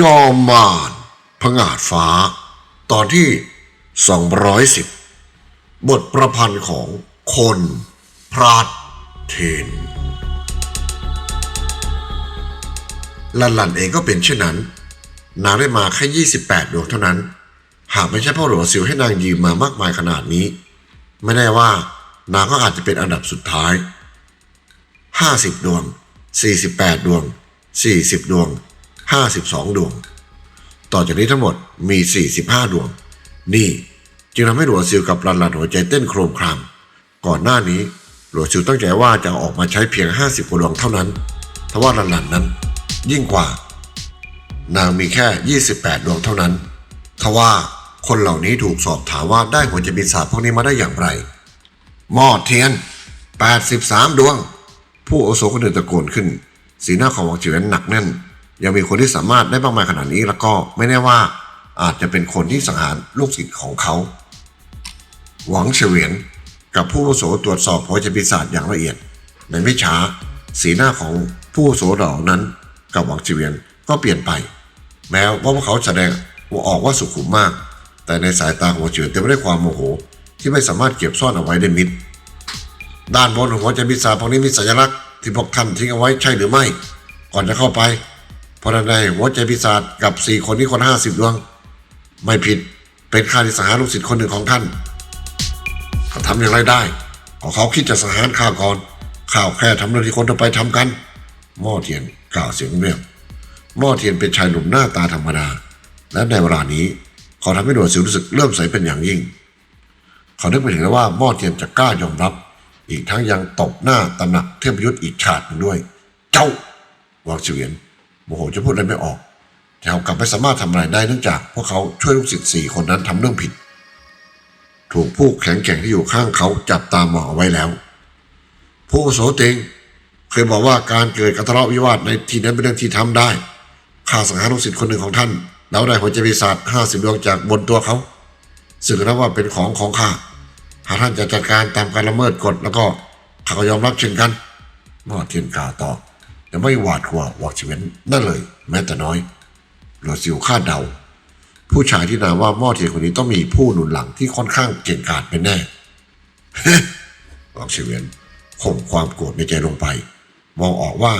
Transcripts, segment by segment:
จอมมารพงาดฟ้า ตอนที่ 210 บทประพันธ์ของคนพราดเทนลันลันเองก็เป็นเช่นนั้น นางได้มาแค่ 28 ดวงเท่านั้น หากไม่ใช่พ่อหลวงซิวให้นางยืมมามากมายขนาดนี้ ไม่แน่ว่านางก็อาจจะเป็นอันดับสุดท้าย 50 ดวง 48 ดวง 40 ดวง 52 ดวง ต่อจากนี้ทั้งหมดมี 45 ดวง นี่จึงทำให้หลวงซิวกับรันลันหัวใจเต้นโครมคราม ก่อนหน้านี้หลวงซิวตั้งใจว่าจะออกมาใช้เพียง 50กว่าดวงเท่านั้นทว่ารันลันนั้น ยิ่งกว่า นางมีแค่ 28 ดวงเท่านั้นทว่าคนเหล่านี้ถูกสอบถามว่าได้หัวใจปีศาจพวกนี้มาได้อย่างไร หม้อเทียน 83 ดวง ผู้อาโสคนหนึ่งตะโกนขึ้น สีหน้าของหวังเฉียนหนักแน่น ยังมีคนที่สามารถได้มากมายขนาดนี้ แล้วก็ไม่แน่ว่าอาจจะเป็นคนที่สังหารลูกศิษย์ของเขา หวังเฉวียนกับผู้อาวุโสตรวจสอบหัวใจปีศาจอย่างละเอียด ในไม่ช้า สีหน้าของผู้วุโสเหล่านั้น กับหวังเฉวียนก็เปลี่ยนไป แม้ว่าพวกเขาแสดงว่าออกว่าสุขุมมาก แต่ในสายตาของหวังเฉวียนเต็มไปด้วยความโมโห ที่ไม่สามารถเก็บซ่อนเอาไว้ได้มิดด้านบนหัวใจปีศาจพวกนี้มีสัญลักษณ์ที่พวกท่านทิ้งเอาไว้ใช่หรือไม่ ก่อนจะเข้าไป เพราะในนหัวใจปีศาจกับสี่คนนี้คนห้าสิบดวง ไม่ผิดเป็นข้าที่สหารลูกศิษย์คนหนึ่งของท่านเขาทำอย่างไรได้ก็เขาคิดจะสังหารข้าก่อนข้าวแค่ทำเรื่องที่คนทั่วไปทำกันหม้อเทียนกล่าวเสียงเรียบหม้อเทียนเป็นชายหนุ่มหน้าตาธรรมดา และในเวลานี้เขาทำให้หนวดสิวรู้สึกเริ่มใสเป็นอย่างยิ่ง เขานึกไปถึงแล้วว่าหม้อเทียนจะกล้ายอมรับ อีกทั้งยังตบหน้าตำหนักเทพยุทธ์อีกฉาดหนึ่งด้วย เจ้าวางเฉวียน โมโหจะพูดอะไรไม่ออก แต่เขากลับไม่สามารถทำอะไรได้เนื่องจากพวกเขาช่วยลูกศิษย์สี่คนนั้นทำเรื่องผิด ถูกผู้แข็งแกร่งที่อยู่ข้างเขาจับตามองเอาไว้แล้ว ผู้โสเตงเคยบอกว่าการเกิดการทะเลาะวิวาทในที่นั้นเป็นเรื่องที่ทำได้ข้าสังหารลูกศิษย์คนหนึ่งของท่าน แล้วได้หัวใจปีศาจห้าสิบดวงจากบนตัวเขาซึ่งนับว่าเป็นของของข้าหากท่านจะจัดการตามการละเมิดกฎแล้วก็ข้าก็ยอมรับเช่นกันหมอเทียนกล่าวต่อ แต่ไม่หวาดกลัวหวาดเวนนั่นเลย แม้แต่น้อยหลวงซิวคาดเดา ผู้ชายที่นามว่าม้อเทียนคนนี้ต้องมีผู้หนุนหลังที่ค่อนข้างเก่งกาจเป็นแน่หวาดเวนข่มความโกรธในใจลงไป มองออกว่า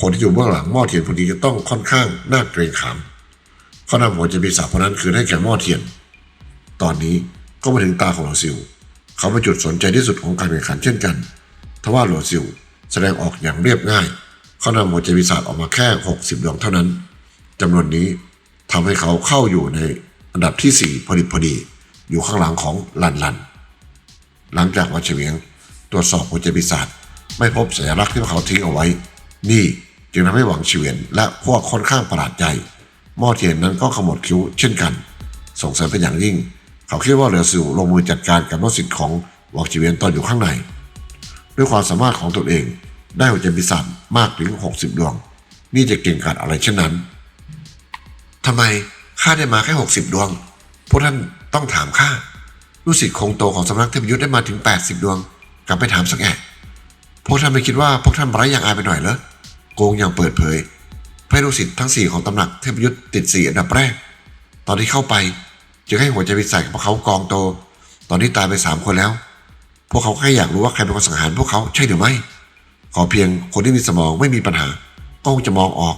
คนที่อยู่เบื้องหลังม้อเทียนคนนี้จะต้องค่อนข้างน่าเกรงขามเขานำหัวใจปีศาจคนนั้นคืนให้แก่ม้อเทียน ตอนนี้ก็มาถึงตาของหลวงซิว เขาเป็นจุดสนใจที่สุดของการแข่งขันเช่นกัน ทว่าหลวงซิวแสดงออกอย่างเรียบง่าย เขานำหัวใจวิสาจออกมาแค่ 60 ดวงเท่านั้นจำนวนนี้ทำให้เขาเข้าอยู่ในอันดับที่ 4 พอดีพอดี อยู่ข้างหลังของลันลัน หลังจากวัดเฉวียงตรวจสอบหัวใจปีศาจไม่พบสัญลักษณ์ที่เขาทิ้งเอาไว้ นี่จึงทำให้หวังเฉวียนและพวกค่อนข้างประหลาดใจหม้อเทียนนั้นก็ขมวดคิ้วเช่นกัน สงสัยเป็นอย่างยิ่ง เขาคิดว่าเหลือสิวลงมือจัดการกับลูกศิษย์ของหวังเฉวียนตอนอยู่ข้างใน ด้วยความสามารถของตนเอง ได้หัวใจปีศาจมากถึง 60 ดวง นี่จะเก่งกาจอะไรเช่นนั้นทำไมข้าได้มาแค่ 60 ดวง พวกท่านต้องถามข้าลูกศิษย์คงโตของสำนักเทพยุทธ์ได้มาถึง 80 ดวง กลับไปถามสักแอะพวกท่านไม่คิดว่าพวกท่านไร้อย่างอายไปหน่อยเหรอโกงอย่างเปิดเผยให้ลูกศิษย์ทั้ง 4 ของตำหนักเทพยุทธ์ติดสี่อันดับแรก ตอนที่เข้าไปจึงให้หัวใจวิสัยกับพวกเขากองโต ตอนนี้ตายไปสามคนแล้ว พวกเขาแค่อยากรู้ว่าใครเป็นคนสังหารพวกเขาใช่หรือไม่ ขอเพียงคนที่มีสมองไม่มีปัญหาก็จะมองออก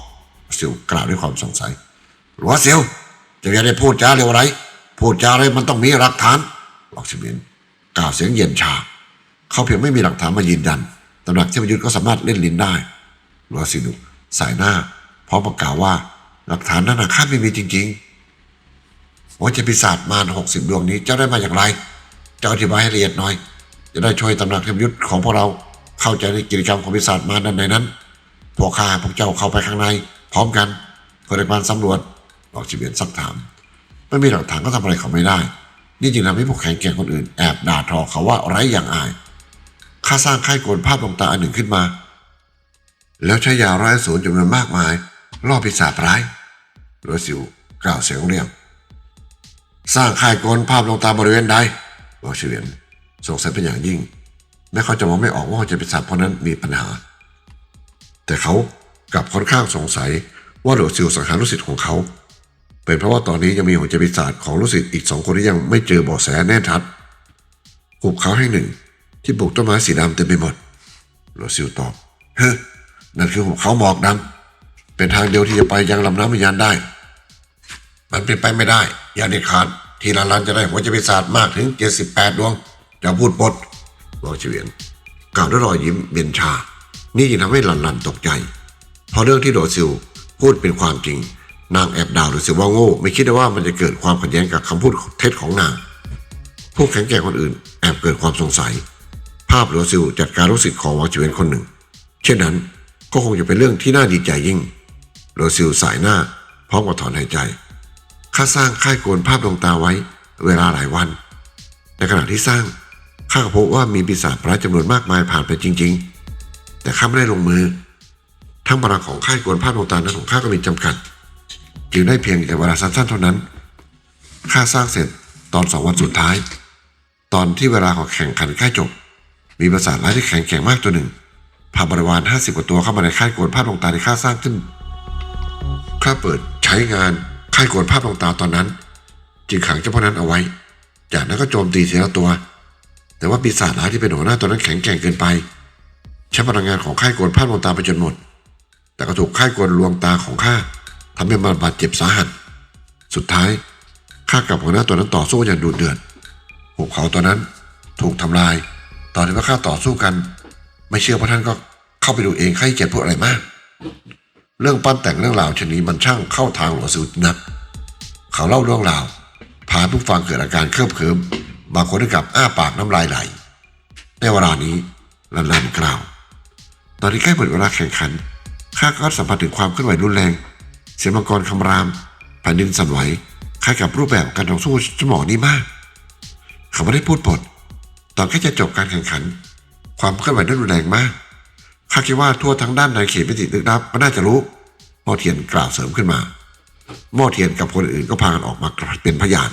เซียวกล่าวด้วยความสงสัยหรือว่าเซียวจะอย่าได้พูดจาเร็วไรพูดจาอะไรมันต้องมีหลักฐานบอกเฉวียนกล่าวเสียงเย็นชา เขาเพียงไม่มีหลักฐานมายืนยันตำหนักเทพยุทธก็สามารถเล่นลิ้นได้หรือว่าสินุสายหน้าพร้อมประกาศว่าหลักฐานนั้นนะข้าไม่มีจริงๆว่าจะปีศาจมารหกสิบดวงนี้เจ้าได้มาอย่างไร เจ้าอธิบายให้ละเอียดหน่อย จะได้ช่วยตำหนักเทพยุทธของพวกเรา เข้าใจในกิจกรรมของปีศาจมาด้านในนั้น พวกข้าพวกเจ้าเข้าไปข้างใน พร้อมกันเพื่อในการสำรวจบอกชีเวียนซักถาม ไม่มีหลักฐานก็ทำอะไรเขาไม่ได้ นี่จึงทำให้พวกแข่งแก่งคนอื่นแอบด่าทอเขาว่าไร้อย่างอายข้าสร้างค่ายโกนภาพดวงตาอันหนึ่งขึ้นมา แล้วใช้ยาร้อยศูนจำนวนมากมายล่อปีศาจร้ายหลัวสิวกล่าวเสียงเรียบสร้างค่ายโกนภาพลงตาบริเวณใดบอกเฉวียนสงสัยเป็นอย่างยิ่ง แม้เขาจะมองไม่ออกว่าจะเป็นสัตว์เพราะนั้นมีปัญหา แต่เขากลับค่อนข้างสงสัยว่าหลวงซิวสังหารลูกศิษย์ของเขา เป็นเพราะว่าตอนนี้ยังมีหัวใจปีศาจของลูกศิษย์อีกสองคนที่ยังไม่เจอเบาะแสแน่ชัดหุบเขาแห่งหนึ่ง ที่ปลูกต้นไม้สีดำเต็มไปหมดหลวงซิวตอบเฮ้นั่นคือหุบเขาหมอกดำเป็นทางเดียวที่จะไปยังลำน้ำวิญญาณได้ มันเป็นไปไม่ได้ อย่าเด็ดขาดทีละลันจะได้หัวใจปีศาจมากถึง78ดวงจะพูดปด บอเฉวียนกล่าวด้วยรอยยิ้มเบียนชา นี่จึงทำให้ลันลันตกใจ เพราะเรื่องที่โดซิลพูดเป็นความจริง นางแอบด่าโดซิลว่าโง่ ไม่คิดว่ามันจะเกิดความขัดแย้งกับคำพูดเท็จของนางผู้แข็งแกร่งคนอื่นแอบเกิดความสงสัย ภาพโดซิลจัดการลูกศิษย์ของวางเฉวียนคนหนึ่ง เช่นนั้นก็คงจะเป็นเรื่องที่น่าดีใจยิ่งโดซิลสายหน้าพร้อมกับถอนหายใจข้าสร้างค่ายโกนภาพดวงตาไว้ เวลาหลายวัน ในขณะที่สร้าง ข้าก็พบว่ามีปีศาจร้ายจำนวนมากมายผ่านไปจริง ๆ แต่ข้าไม่ได้ลงมือ ทั้งพลังของค่ายโกนภาพดวงตานั้นของข้าก็มีจำกัด จึงได้เพียงแต่เวลาสั้นๆเท่านั้น ข้าสร้างเสร็จตอนสองวันสุดท้าย ตอนที่เวลาของแข่งขันใกล้จบ มีปีศาจร้ายที่แข็งแกร่งมากตัวหนึ่งพาบริวารห้าสิบกว่าตัวเข้ามาในค่ายโกนภาพดวงตาที่ข้าสร้างขึ้น ข้าเปิดใช้งานค่ายโกนภาพดวงตาตอนนั้น จึงขังเจ้าพวกนั้นเอาไว้ จากนั้นก็โจมตีทีละตัว แต่ว่าปีศาจร้ายที่เป็นหัวหน้าตัวนั้นแข็งแกร่งเกินไปใช้พลังงานของค่ายโกนภาพดวงตาไปจนหมด แต่ก็ถูกค่ายโกนลวงตาของข้าทำให้มันบาดเจ็บสาหัส สุดท้ายข้ากับหัวหน้าตัวนั้นต่อสู้อย่างดุเดือดหุบเขาตัวนั้นถูกทำลาย ตอนที่ว่าข้าต่อสู้กัน ไม่เชื่อพระท่านก็เข้าไปดูเองข้าเกียจพูดอะไรมาก เรื่องปั้นแต่งเรื่องราวชนี้มันช่างเข้าทางหลวงสุดนัก เขาเล่าเรื่องราวพาผู้ฟังเกิดอาการเคริบเคิม บางคนถึงกับอ้าปากน้ำลายไหล ในเวลานี้ลันลันกล่าว ตอนที่ใกล้หมดเวลาแข่งขัน ข้าก็สัมผัสถึงความเคลื่อนไหวรุนแรง เสียงมังกรคำรามแผ่นดินสั่นไหวคล้ายกับรูปแบบการต่อสู้สมองนี้มาก เขาไม่ได้พูดปดตอนใกล้จะจบการแข่งขัน ความเคลื่อนไหวนั้นรุนแรงมาก ข้าคิดว่าทั่วทั้งด้านในเขตมิติลึกลับก็น่าจะรู้หม้อเทียนกล่าวเสริมขึ้นมาหม้อเทียนกับคนอื่นก็พากันออกมาเป็นพยาน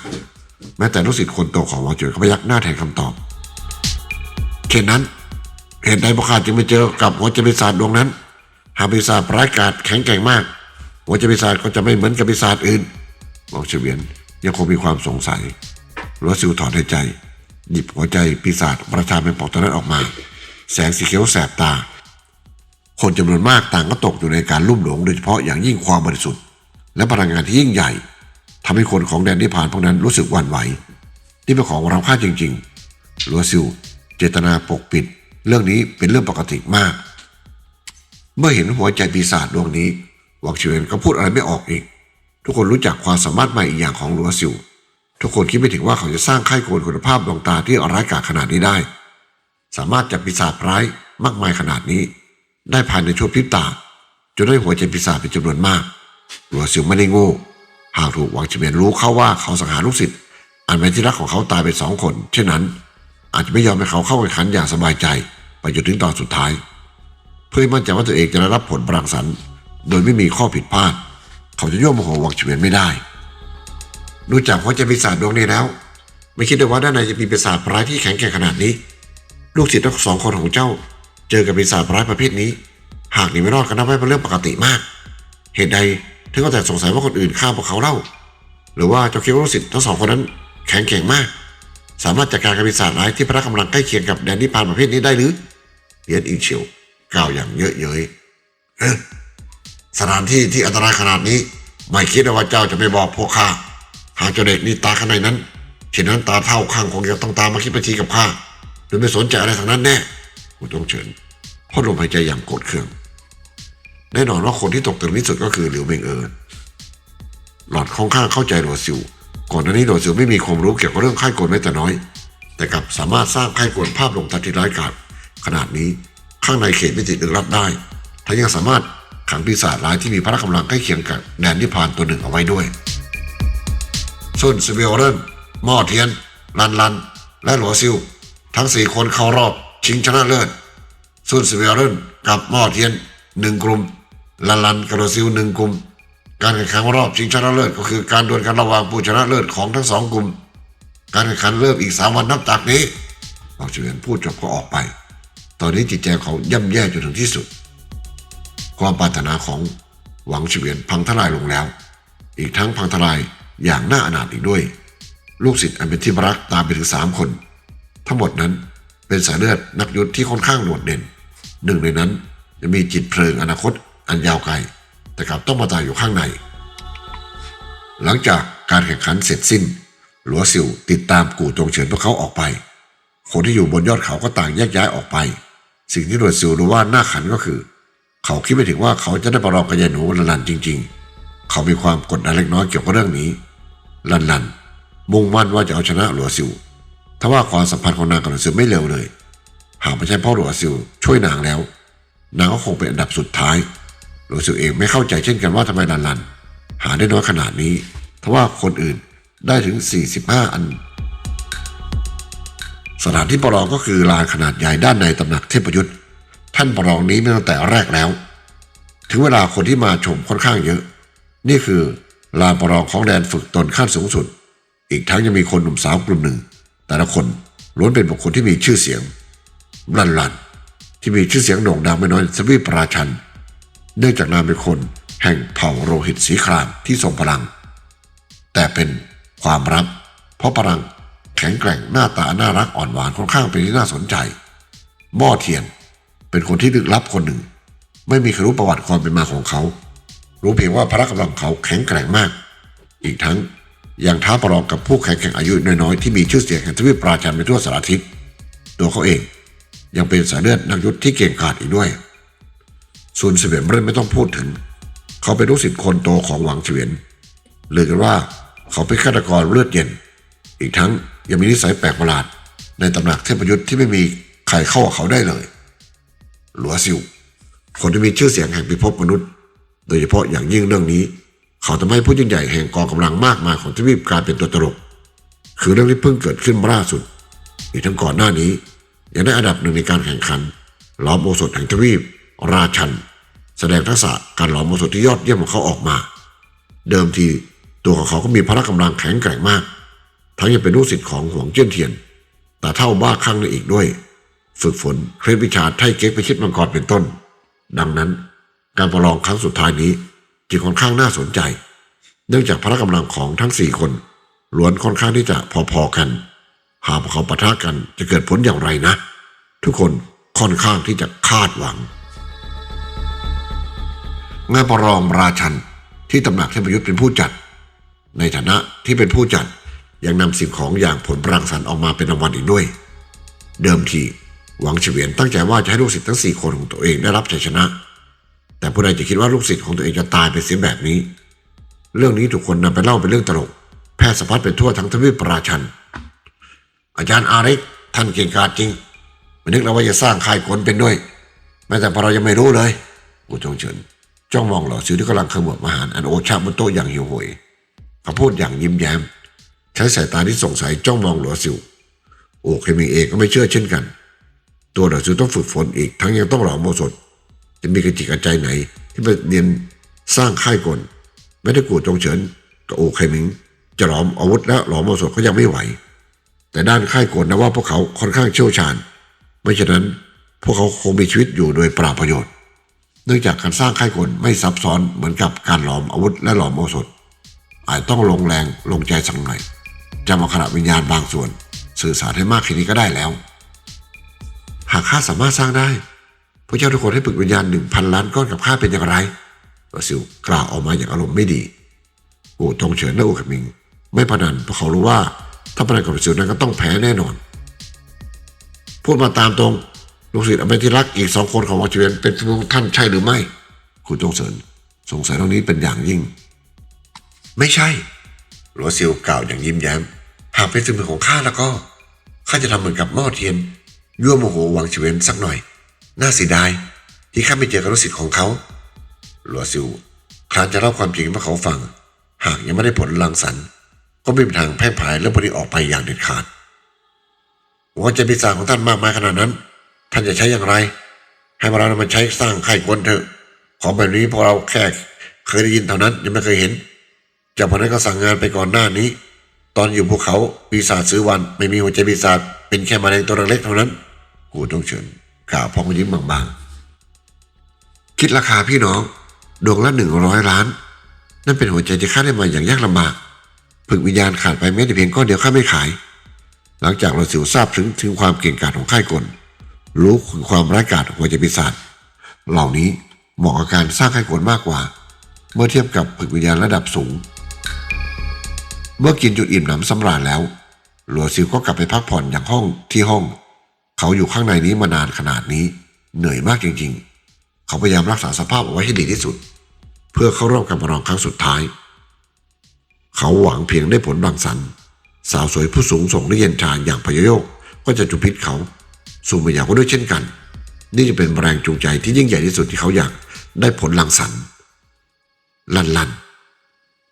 แม้แต่ลูกศิษย์คนโตของวอจวยก็พยักหน้าแทนคำตอบเช่นนั้น เหตุใดพวกข้าจึงไปเจอกับหัวจปีศาจดวงนั้น หากปีศาจร้ายกาจแข็งแกร่งมาก หัวจปีศาจก็จะไม่เหมือนกับปีศาจอื่นบอกเฉวียนยังคงมีความสงสัยรัวซิวถอนหายใจ หยิบหัวใจปีศาจประชาเป็นปอกตัวนั้นออกมา แสงสีเขียวแสบตา คนจำนวนมากต่างก็ตกอยู่ในการลุ่มหลงโดยเฉพาะอย่างยิ่งความบริสุทธิ์และพลังงานที่ยิ่งใหญ่ ทำให้คนของแดนที่ผ่านพวกนั้นรู้สึกหวั่นไหวนี่เป็นของเราค่าจริงๆลัวซิวเจตนาปกปิด เรื่องนี้เป็นเรื่องปกติมาก เมื่อเห็นหัวใจปีศาจดวงนี้วังเฉียนก็พูดอะไรไม่ออกอีก ทุกคนรู้จักความสามารถใหม่อีกอย่างของลัวซิวทุกคนคิดไม่ถึงว่าเขาจะสร้างค่ายโกนคุณภาพดวงตาที่ร้ายกาจขนาดนี้ได้ สามารถจับปีศาจร้ายมากมายขนาดนี้ ได้ภายในชั่วพริบตาจนได้หัวใจปีศาจเป็นจำนวนมากลัวซิวไม่ได้โง่ หากถูกหวังเฉียนรู้เข้าว่าเขาสังหารลูกศิษย์อันเป็นที่รักของเขาตายไปสองคน เช่นนั้น อาจจะไม่ยอมให้เขาเข้าแข่งขันอย่างสบายใจ ไปจนถึงตอนสุดท้าย เพื่อให้มั่นใจว่าตัวเองจะได้รับผลบรังสรรค์โดยไม่มีข้อผิดพลาด เขาจะย่อมโมโหหวังเฉียนไม่ได้ดูจากหัวใจปีศาจดวงนี้แล้ว ไม่คิดเลยว่าด้านในจะมีปีศาจร้ายที่แข็งแกร่งขนาดนี้ ลูกศิษย์ทั้งสองคนของเจ้า เจอกับปีศาจร้ายประเภทนี้ หากหนีไม่รอดก็นับว่าเป็นเรื่องปกติมาก เหตุใด ถึงก็แต่สงสัยว่าคนอื่นฆ่าพวกเขาเล่า หรือว่าเจ้าคิดว่าลูกศิษย์ทั้งสองคนนั้นแข็งแกร่งมาก สามารถจัดการกับปีศาจร้ายที่พระกำลังใกล้เคียงกับแดนนิพานประเภทนี้ได้หรือเลียนอิงเฉียวกล่าวอย่างเยอะเย้ยเอ๊ะสถานที่ที่อันตรายขนาดนี้ ไม่คิดว่าเจ้าจะไปบอกพวกข้าหากเจ้าเด็กนี่ตาข้างในนั้นเช่นนั้นตาเท่าข้างคงจะต้องตามมาคิดบัญชีกับข้าโดยไม่สนใจอะไรทางนั้นแน่กูต้องเฉินพ่อลมหายใจอย่างโกรธเคือง แน่นอนว่าคนที่ตกตื่นที่สุดก็คือหลิวเมงเอิญหลอดค่อนข้างเข้าใจหลวซิวก่อนหน้านี้หลวซิวไม่มีความรู้เกี่ยวกับเรื่องค่ายกลแม้แต่น้อย แต่กลับสามารถสร้างค่ายกลภาพลงทันที่ร้ายกาจขนาดนี้ข้างในเขตมิติลึกลับได้ทั้งยังสามารถขังปีศาจร้ายที่มีพละกำลังใกล้เคียงกับแดนนิพพานตัวหนึ่งเอาไว้ด้วยซุนสเวลเรนหม้อเทียน ลันลัน และหลวซิว ทั้งสี่คนเข้ารอบชิงชนะเลิศซุนสเวลเรนกับหม้อเทียนหนึ่งกลุ่ม ลันลันกับหลวซิวหนึ่งกลุ่ม การแข่งขันรอบชิงชนะเลิศก็คือการดวลกันระหว่างผู้ชนะเลิศของทั้งสองกลุ่ม การแข่งขันเริ่มอีกสามวันนับจากนี้บอกเฉียนพูดจบก็ออกไป ตอนนี้จิตใจเขาย่ำแย่จนถึงที่สุด ความปรารถนาของหวังเฉวียนพังทลายลงแล้ว อีกทั้งพังทลายอย่างน่าอนาถอีกด้วย ลูกศิษย์อันเป็นที่รักตามไปถึงสามคน ทั้งหมดนั้นเป็นสายเลือดนักยุทธที่ค่อนข้างโดดเด่น หนึ่งในนั้นจะมีจิตเพลิงอนาคต อันยาวไกล แต่กลับต้องมาตายอยู่ข้างใน หลังจากการแข่งขันเสร็จสิ้น หลัวซิวติดตามกู่ตรงเฉินพวกเขาออกไป คนที่อยู่บนยอดเขาก็ต่างแยกย้ายออกไป สิ่งที่หลัวซิวรู้ว่าน่าขันก็คือ เขาคิดไม่ถึงว่าเขาจะได้ประลองกับยายหนูลันลันจริง ๆ เขามีความกดดันเล็กน้อยเกี่ยวกับเรื่องนี้ลันลันมุ่งมั่นว่าจะเอาชนะหลัวซิวทว่าความสัมพันธ์ของนางกับหลัวซิวไม่เร็วเลย หากไม่ใช่พ่อหลัวซิวช่วยนางแล้ว นางก็คงเป็นอันดับสุดท้าย หลัวซิวเองไม่เข้าใจเช่นกันว่าทำไมลันลัน หาได้น้อยขนาดนี้ทว่าคนอื่นได้ถึง 45 อัน สถานที่ประลองก็คือลานขนาดใหญ่ด้านในตำหนักเทพยุทธ์ท่านประลองนี้มาตั้งแต่แรกแล้ว ถึงเวลาคนที่มาชมค่อนข้างเยอะ นี่คือลานประลองของแดนฝึกตนขั้นสูงสุด อีกทั้งยังมีคนหนุ่มสาวกลุ่มหนึ่ง แต่ละคนล้วนเป็นบุคคลที่มีชื่อเสียงลันลันที่มีชื่อเสียงโด่งดังไม่น้อยสวีปราชัน เนื่องจากนางเป็นคน แห่งเผ่าโรหิตสีครามที่ทรงพลัง แต่เป็นความลับเพราะพลังแข็งแกร่งหน้าตาน่ารักอ่อนหวานค่อนข้างเป็นที่น่าสนใจหม้อเทียน เป็นคนที่ลึกลับคนหนึ่ง ไม่มีใครรู้ประวัติความเป็นมาของเขา รู้เพียงว่าพละกำลังเขาแข็งแกร่งมาก อีกทั้งยังท้าประลองกับผู้แข่งแข่งอายุน้อยๆที่มีชื่อเสียงแห่งทวีปปราชันไปทั่วสารทิศตัวเขาเอง ยังเป็นสายเลือดนักยุทธที่เก่งกาจอีกด้วย ส่วนเสวียนเร่นไม่ต้องพูดถึง เขาเป็นลูกศิษย์คนโตของหวังเฉวียนลือกันว่าเขาเป็นฆาตกรเลือดเย็น อีกทั้งยังมีนิสัยแปลกประหลาด ในตำหนักเทพยุทธ์ที่ไม่มีใครเข้ากับเขาได้เลย หลัวซิวคนที่มีชื่อเสียงแห่งพิภพมนุษย์ โดยเฉพาะอย่างยิ่งเรื่องนี้ เขาทำให้ผู้ยิ่งใหญ่แห่งกองกำลังมากมายของทวีปกลายเป็นตัวตลก คือเรื่องที่เพิ่งเกิดขึ้นล่าสุด อีกทั้งก่อนหน้านี้ ยังได้อันดับหนึ่งในการแข่งขันล้อมโอสถแห่งทวีป ราชัน แสดงทักษะการหลอมโอสถที่ยอดเยี่ยมของเขาออกมา เดิมทีตัวของเขาก็มีพละกำลังแข็งแกร่งมาก ทั้งยังเป็นลูกศิษย์ของหวงเจี้ยนเทียน แต่เท่าบ้าคลั่งในอีกด้วย ฝึกฝนเคล็ดวิชาไทเก๊กไปชิดมังกรเป็นต้น ดังนั้น การประลองครั้งสุดท้ายนี้จึงค่อนข้างน่าสนใจ เนื่องจากพละกำลังของทั้งสี่คนล้วนค่อนข้างที่จะพอๆกัน หาพวกเขาปะทะกันจะเกิดผลอย่างไรนะ ทุกคนค่อนข้างที่จะคาดหวัง งานประลองราชันที่ตำหนักเทพยุทธ์เป็นผู้จัด ในฐานะที่เป็นผู้จัดยังนำสิ่งของอย่างผลปรังสรรค์ออกมาเป็นรางวัลอีกด้วย เดิมทีหวังเฉวียนตั้งใจว่าจะให้ลูกศิษย์ทั้งสี่คนของตัวเองได้รับชัยชนะ แต่ผู้ใดจะคิดว่าลูกศิษย์ของตัวเองจะตายไปเสียแบบนี้ เรื่องนี้ถูกคนนำไปเล่าเป็นเรื่องตลก แพร่สะพัดไปทั่วทั้งทวีปราชัน อาจารย์อาริกท่านเก่งกาจจริงไม่นึกแล้วว่าจะสร้างค่ายคนเป็นด้วย แม้แต่พอเรายังไม่รู้เลยกูจงเฉิน จ้องมองเหล่าซิวที่กำลังขมวดอาหารอันโอชาบนโต๊ะอย่างหิวโหยเขาพูดอย่างยิ้มแย้ม ใช้สายตาที่สงสัยจ้องมองหลัวซิวโอเคมิงเองก็ไม่เชื่อเช่นกัน ตัวหลัวซิวต้องฝึกฝนอีกทั้งยังต้องหล่อโมสดจะมีกระจิกกระใจไหน ที่ไปเรียนสร้างค่ายกลไม่ได้กูจงเฉินกับโอเคมิง จะหลอมอาวุธและหลอมโมสดก็ยังไม่ไหว แต่ด้านค่ายกลนะว่าพวกเขาค่อนข้างเชี่ยวชาญ ไม่ฉะนั้นพวกเขาคงมีชีวิตอยู่โดยปราบประโยชน์ เนื่องจากการสร้างค่ายกลไม่ซับซ้อนเหมือนกับการหลอมอาวุธและหลอมโอสถ อาจต้องลงแรงลงใจสักหน่อยจะมาขณะวิญญาณบางส่วน สื่อสารให้มากแค่นี้ก็ได้แล้ว หากข้าสามารถสร้างได้พระเจ้าทุกคนให้ปึกวิญญาณหนึ่งพันล้านก้อนกับข้าเป็นอย่างไรวาซิลกล่าวออกมาอย่างอารมณ์ไม่ดีอูทงเฉินและอูขมิง ไม่พนันเพราะเขารู้ว่าถ้าพนันกับวาซิลนั้นก็ต้องแพ้แน่นอน พูดมาตามตรง ลูกศิษย์อเมธิรักอีกสองคนของวังเจริญเป็นพวกท่านใช่หรือไม่คุณจงเสริญสงสัยเรื่องนี้เป็นอย่างยิ่ง ไม่ใช่หลัวซิลกล่าวอย่างยิ้มแย้ม หากเป็นฝีมือของข้าแล้วก็ข้าจะทำเหมือนกับหม้อเทียนยั่วโมโหวังเฉวียนสักหน่อย น่าเสียดายที่ข้าไม่เจอกับลูกศิษย์ของเขาหลัวซิลครานจะเล่าความจริงให้พวกเขาฟัง หากยังไม่ได้ผลลังสรรก็ไม่มีทางแพร่พายเรื่องพวกนี้ออกไปอย่างเด็ดขาดหัวใจปีศาจของท่านมากมายขนาดนั้น ท่านจะใช้อย่างไร ให้มาเรานำมาใช้สร้างค่ายกลเถอะ ของแบบนี้พวกเราแค่เคยได้ยินเท่านั้นยังไม่เคยเห็นจ้าพนักก็สั่งงานไปก่อนหน้านี้ ตอนอยู่ภูเขาปีศาจซื้อวันไม่มีหัวใจปีศาจเป็นแค่มาแมลงตัวเล็กเท่านั้นกูต้องเชิญกล่าวพองยิ้มบางๆ คิดราคาพี่น้อง ดวงละหนึ่งร้อยล้าน นั่นเป็นหัวใจที่ข้าได้มาอย่างยากลำบากผึกวิญญาณขาดไปแม้แต่เพียงก้อนเดียวข้าไม่ขาย หลังจากเราสิวทราบถึงถึงความเก่งกาจของค่ายกล รู้ความร้ายกาจของหัวใจปีศาจเหล่านี้เหมาะกับการสร้างค่ายกลมากกว่า เมื่อเทียบกับผึกวิญญาณระดับสูง เมื่อกินจุดอิ่มหนำสำราญแล้ว หลัวซิวก็กลับไปพักผ่อนอย่างห้องที่ห้อง เขาอยู่ข้างในนี้มานานขนาดนี้ เหนื่อยมากจริง ๆ เขาพยายามรักษาสภาพเอาไว้ให้ดีที่สุด เพื่อเข้าร่วมการประลองครั้งสุดท้าย เขาหวังเพียงได้ผลบางสัน สาวสวยผู้สูงส่งและเย็นชาอย่างพยโยกก็จะจุพิษเขา สุมายาก็ด้วยเช่นกัน นี่จะเป็นแรงจูงใจที่ยิ่งใหญ่ที่สุดที่เขาอยากได้ผลลังสรรค์ลันลัน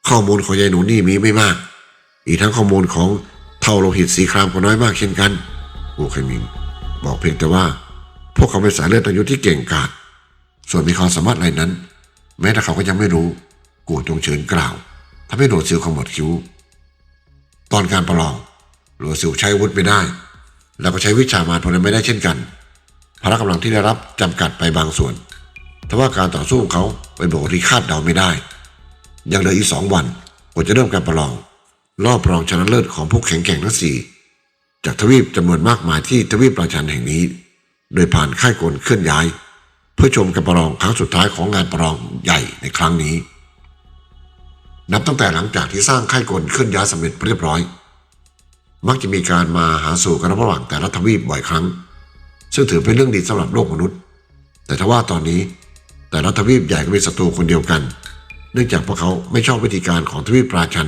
ข้อมูลของยายหนูนี่มีไม่มาก อีกทั้งข้อมูลของเท่าโลหิตสีครามก็น้อยมากเช่นกันโอเคมิงบอกเพียงแต่ว่า พวกเขาเป็นสายเลือดอายุที่เก่งกาจส่วนมีความสามารถอะไรนั้น แม้แต่เขาก็ยังไม่รู้กูจงเชิญกล่าวทำให้โหลดซิลขมวดคิ้ว ตอนการประลองโหลดซิลใช้วุธไม่ได้ แล้วก็ใช้วิชามารพลังไม่ได้เช่นกันพละกำลังที่ได้รับจำกัดไปบางส่วนทว่าการต่อสู้ของเขาเป็นบทที่คาดเดาไม่ได้ ยังเหลืออีกสองวันกว่าจะเริ่มการประลอง รอบรองชนะเลิศของผู้แข่งแกร่งทั้งสี่จากทวีปจำนวนมากมายที่ทวีปราชันแห่งนี้ โดยผ่านค่ายกลเคลื่อนย้าย เพื่อชมการประลองครั้งสุดท้ายของงานประลองใหญ่ในครั้งนี้ นับตั้งแต่หลังจากที่สร้างค่ายกลเคลื่อนย้ายสำเร็จเรียบร้อย มักจะมีการมาหาสู่กันระหว่างแต่ละทวีปบ่อยครั้ง ซึ่งถือเป็นเรื่องดีสำหรับโลกมนุษย์ แต่ทว่าตอนนี้แต่ละทวีปใหญ่ก็มีศัตรูคนเดียวกัน เนื่องจากพวกเขาไม่ชอบวิธีการของทวีปราชัน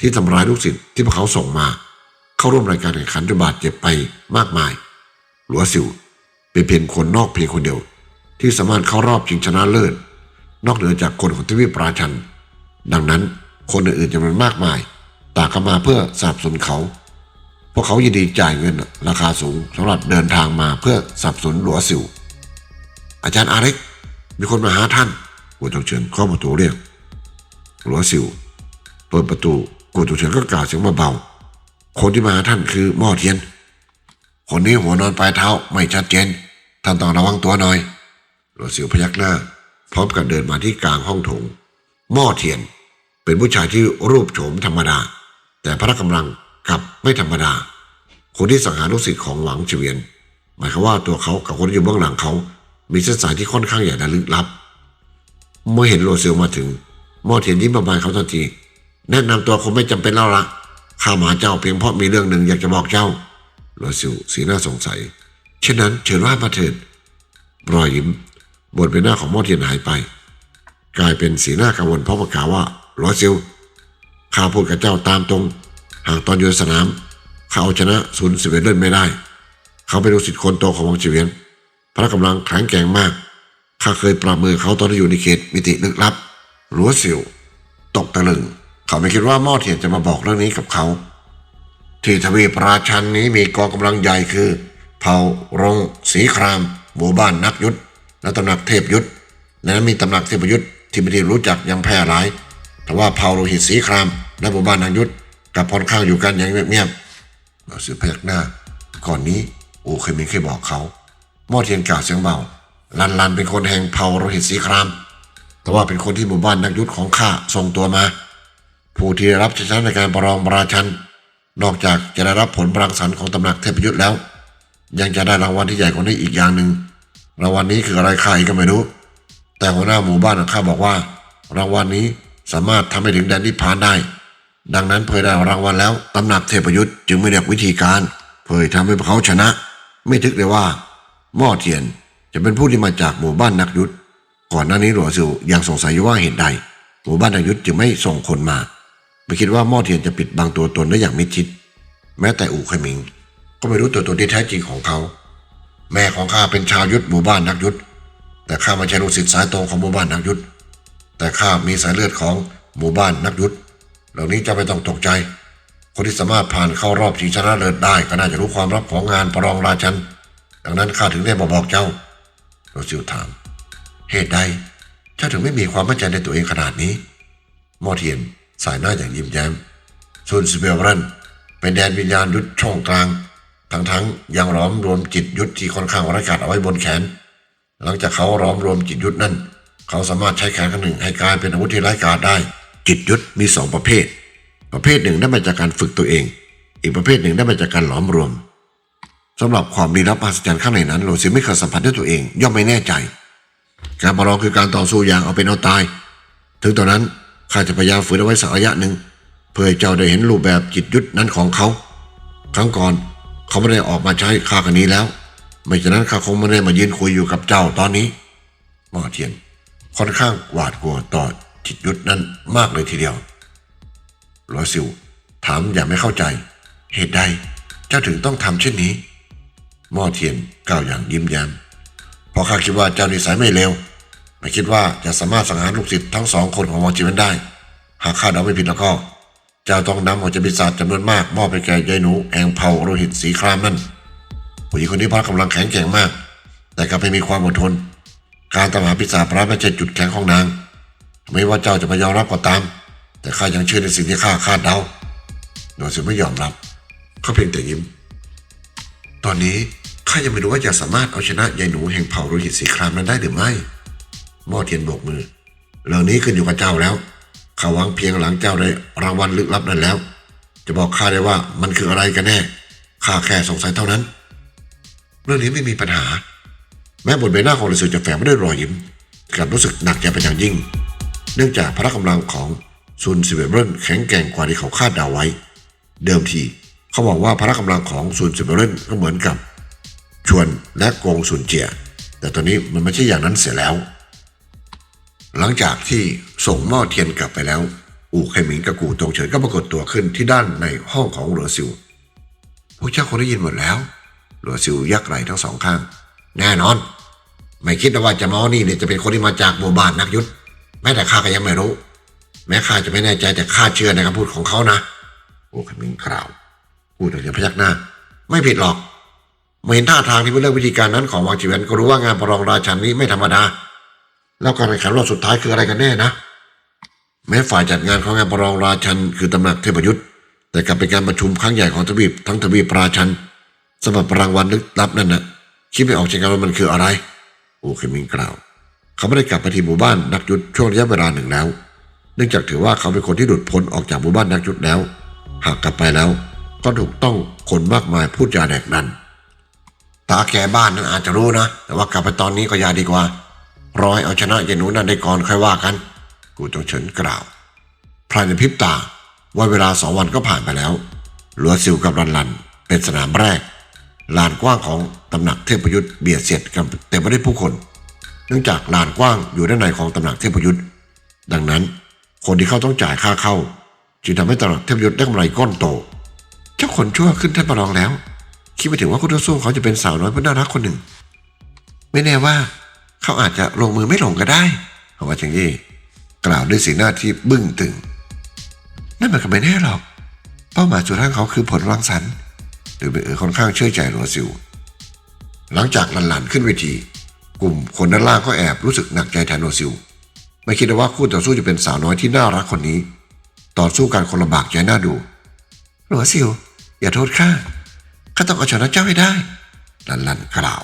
ที่ทำร้ายลูกศิษย์ที่พวกเขาส่งมา เข้าร่วมรายการแข่งขันจนบาดเจ็บไปมากมาย หลัวสิวเป็นเพียงคนนอกเพียงคนเดียว ที่สามารถเข้ารอบชิงชนะเลิศนอกเหนือจากคนของทวีปปราชัน ดังนั้นคนอื่นๆจำนวนมากมาย ต่างเข้ามาเพื่อสนับสนุนเขา วกเขายินดีจ่ายเงินราคาสูงสำหรับเดินทางมาเพื่อสับสนหลัวสิว อาจารย์อาเร็ก มีคนมาหาท่านกูตงเชิญเข้าประตูเรียกหลัวสิว เปิดประตูกูตงเชิญก็กล่าวเสียงเบาๆคนที่มาหาท่านคือหม้อเทียน คนนี้หัวนอนปลายเท้าไม่ชัดเจน ท่านต้องระวังตัวหน่อยหลวงสิวพยักหน้า พร้อมกับเดินมาที่กลางห้องโถงหม้อเทียน เป็นผู้ชายที่รูปโฉมธรรมดา แต่พละกำลัง กับไม่ธรรมดา คนที่สังหารลูกศิษย์ของหวังเฉวียน หมายความว่าตัวเขากับคนที่อยู่เบื้องหลังเขา มีเส้นสายที่ค่อนข้างใหญ่และลึกลับ เมื่อเห็นโรเซลมาถึงมอเทียนยิ้มประมาณเขาทันที แนะนำตัวคงไม่จำเป็นแล้วละข้ามาเจ้าเพียงเพราะมีเรื่องหนึ่งอยากจะบอกเจ้าโรเซลสีหน้าสงสัย เช่นนั้นเชิญว่ามาเถิดรอยยิ้มบนใบหน้าของมอเทียนหายไป กลายเป็นสีหน้ากังวลเพราะประกาศว่าโรเซลข้าพูดกับเจ้าตามตรง หากตอนอยู่ในสนาม เขาเอาชนะศูนย์สิบเอ็ดเล่นไม่ได้ เขาเป็นลูกศิษย์คนโตของวังเฉียนพละกำลังแข็งแกร่งมาก ข้าเคยปราบมือเขาตอนที่อยู่ในเขตมิติลึกลับรัวสิว ตกตะลึง เขาไม่คิดว่าหม้อเทียนจะมาบอกเรื่องนี้กับเขา ที่ทวีปราชันนี้มีกองกำลังใหญ่คือ เผ่ารงสีครามหมู่บ้านนักยุทธและตำหนักเทพยุทธและนั้นมีตำหนักเทพยุทธที่ไม่ได้รู้จักยังแพร่หลายแต่ว่าเผ่าโลหิตสีครามและหมู่บ้านนักยุทธ กับค่อนข้างอยู่กันอย่างเงียบๆเราสือพยักหน้า ก่อนนี้โอเคยมีเคยบอกเขาหม้อเทียนกล่าวเสียงเบาลันลันเป็นคนแห่งเผ่าโลหิตสีคราม แต่ว่าเป็นคนที่หมู่บ้านนักยุทธของข้าส่งตัวมา ผู้ที่ได้รับชัยชนะในการประลองราชัน นอกจากจะได้รับผลบรังสรรค์ของตำหนักเทพยุทธแล้ว ยังจะได้รางวัลที่ใหญ่กว่านี้อีกอย่างหนึ่งรางวัลนี้คืออะไรข้าเองก็ไม่รู้ แต่หัวหน้าหมู่บ้านของข้าบอกว่า รางวัลนี้สามารถทำให้ถึงแดนนิพพานได้ ดังนั้นเพื่อได้รางวัลแล้วตำหนักเทพยุทธจึงไม่เรียกวิธีการเพื่อทำให้พวกเขาชนะ ไม่ทึกเลยว่าหม้อเทียนจะเป็นผู้ที่มาจากหมู่บ้านนักยุทธก่อนหน้านี้หลวงซิวยังสงสัยอยู่ว่าเหตุใด หมู่บ้านนักยุทธจึงไม่ส่งคนมา ไม่คิดว่าหม้อเทียนจะปิดบังตัวตนได้อย่างมิดชิด แม้แต่อู่ขมิง ก็ไม่รู้ตัวตนที่แท้จริงของเขา แม่ของข้าเป็นชาวยุทธหมู่บ้านนักยุทธแต่ข้าไม่ใช่ลูกศิษย์สายตรงของหมู่บ้านนักยุทธแต่ข้ามีสายเลือดของหมู่บ้านนักยุทธ เหล่านี้จะไม่ต้องตกใจ คนที่สามารถผ่านเข้ารอบชิงชนะเลิศได้ก็น่าจะรู้ความลับของงานประลองราชัน ดังนั้นข้าถึงได้มาบอกเจ้าโรซิลถาม เหตุใดเจ้าถึงไม่มีความมั่นใจในตัวเองขนาดนี้ มอเทียนสายหน้าอย่างยิ้มแย้มส่วนสเบลรันเป็นแดนวิญญาณยุทธช่องกลาง ทั้งๆยังล้อมรวมจิตยุทธที่ค่อนข้างร้ายกาจเอาไว้บนแขน หลังจากเขาล้อมรวมจิตยุทธนั่น เขาสามารถใช้แขนข้างหนึ่งให้กลายเป็นอาวุธที่ร้ายกาจได้ จิตยุทธมีสองประเภท ประเภทหนึ่งได้มาจากการฝึกตัวเอง อีกประเภทหนึ่งได้มาจากการหลอมรวมสำหรับความลี้ลับมหัศจรรย์ข้างในนั้นโรซิไม่เคยสัมผัสด้วยตัวเองย่อมไม่แน่ใจ การประลองคือการต่อสู้อย่างเอาเป็นเอาตาย ถึงตอนนั้นข้าจะพยายามฝืนเอาไว้สักระยะหนึ่งเพื่อให้เจ้าได้เห็นรูปแบบจิตยุทธนั้นของเขา ครั้งก่อนเขาไม่ได้ออกมาใช้ข้ากันนี้แล้ว ไม่ฉะนั้นข้าคงไม่ได้มายืนคุยอยู่กับเจ้าตอนนี้หมอเทียนค่อนข้างหวาดกลัวต่อ จิตยุทธนั้นมากเลยทีเดียวรอซิวถามอย่างไม่เข้าใจ เหตุใดเจ้าถึงต้องทำเช่นนี้หม้อเทียนกล่าวอย่างยิ้มแย้มเพราะข้าคิดว่าเจ้านิสัยไม่เลวไม่คิดว่าจะสามารถสังหารลูกศิษย์ทั้งสองคนของวงจิวันได้ หากข้าเดาไม่ผิดแล้วก็เจ้าต้องนำหัวใจปีศาจจำนวนมากมอบไปแก่ยายหนูแองเผาโรหิตสีครามนั่นผู้หญิงคนนี้พละกำลังแข็งแกร่งมาก แต่ก็ไม่มีความอดทน การตามหาปีศาจพระไม่ใช่จุดแข็งของนาง ไม่ว่าเจ้าจะไม่ยอมรับก็ตาม แต่ข้ายังเชื่อในสิ่งที่ข้าคาดเดาโดยสิไม่ยอมรับเขาเพียงแต่ยิ้ม ตอนนี้ข้ายังไม่รู้ว่าจะสามารถเอาชนะยายหนูแห่งเผ่าโรหิตสีครามนั้นได้หรือไม่หม้อเทียนโบกมือเรื่องนี้ขึ้นอยู่กับเจ้าแล้วข้าหวังเพียงหลังเจ้าได้รางวัลลึกลับนั้นแล้ว จะบอกข้าได้ว่ามันคืออะไรกันแน่ข้าแค่สงสัยเท่านั้น เรื่องนี้ไม่มีปัญหา แม้บนใบหน้าของฤาษีจะแฝงไม่ด้วยรอยยิ้มกลับรู้สึกหนักใจเป็นอย่างยิ่ง เนื่องจากพละกำลังของซุนซิเวเบิลแข็งแกร่งกว่าที่เขาคาดเดาไว้ เดิมทีเขาบอกว่าพละกำลังของซุนซิเวเบิลก็เหมือนกับ ชวนและโกงซุนเจีย แต่ตอนนี้มันไม่ใช่อย่างนั้นเสียแล้ว หลังจากที่ส่งหม้อเทียนกลับไปแล้ว อู่ไคหมิงกับกูตงเฉินก็ปรากฏตัวขึ้นที่ด้านในห้องของเหลัวซิวพวกเจ้าคงได้ยินหมดแล้วเหลัวซิวยักไหล่ทั้งสองข้าง แน่นอน ไม่คิดนะว่าจะมานี่เนี่ยจะเป็นคนที่มาจากหมู่บ้านนักยุทธ แม้แต่ข้าก็ยังไม่รู้ แม้ข้าจะไม่แน่ใจแต่ข้าเชื่อในคำพูดของเขานะโอู่ไคหมิงกล่าวกูตงเฉินพยักหน้า ไม่ผิดหรอกเมื่อเห็นท่าทางที่เป็นเรื่องวิธีการนั้นของวางจีเวนก็รู้ว่างานประลองราชันนี้ไม่ธรรมดา แล้วการแข่งขันรอบสุดท้ายคืออะไรกันแน่นะ แม้ฝ่ายจัดงานของงานประลองราชัน คือตำหนักเทพยุทธ์แต่กลับเป็นการประชุมครั้งใหญ่ของทวีปทั้งทวีปราชันสำหรับรางวัลลึกลับนั่นนะคิดไม่ออกจริงๆว่ามันคืออะไร โอ้เคมิงกล่าว เขาไม่ได้กลับไปที่หมู่บ้านนักยุทธช่วงระยะเวลาหนึ่งแล้ว เนื่องจากถือว่าเขาเป็นคนที่หลุดพ้นออกจากหมู่บ้านนักยุทธแล้ว หากกลับไปแล้วก็ถูกต้องคนมากมายพูดจาแดกดันตาแกบ้านนั้นอาจจะรู้นะ แต่ว่ากลับไปตอนนี้ก็ยาดีกว่า รอให้เอาชนะยายหนูนั่นได้ก่อนค่อยว่ากัน กูต้องเฉินกล่าวภายในพริบตาว่าเวลาสองวันก็ผ่านไปแล้วหลัวซิวกับรันลัน เป็นสนามแรก ลานกว้างของตำหนักเทพยุทธ์เบียดเสียดกันเต็มไปด้วยผู้คน เนื่องจากลานกว้างอยู่ด้านในของตำหนักเทพยุทธ์ดังนั้น คนที่เข้าต้องจ่ายค่าเข้า จึงทำให้ตำหนักเทพยุทธ์ได้กำไรก้อนโต เจ้าขนชั่วขึ้นท่านประลองแล้ว คิดไม่ถึงว่าคู่ต่อสู้เขาจะเป็นสาวน้อยผู้น่ารักคนหนึ่ง ไม่แน่ว่า เขาอาจจะลงมือไม่ลงก็ได้เพราว่าจังยี่กล่าวด้วยสีหน้าที่บึ้งตึง นั่นมันก็ไม่แน่หรอก เป้าหมายสุดท้ายของเขาคือผลรังสรรค์หรือเป็นเออค่อนข้างเชื่อใจหลัวซิว หลังจากหลันๆขึ้นเวที กลุ่มคนด้านล่างก็แอบรู้สึกหนักใจแทนโนซิล ไม่คิดว่าคู่ต่อสู้จะเป็นสาวน้อยที่น่ารักคนนี้ ต่อสู้กันคนลำบากใจน่าดูโนซิล อย่าโทษข้าข้าต้องเอาชนะเจ้าให้ได้ลันลันกล่าว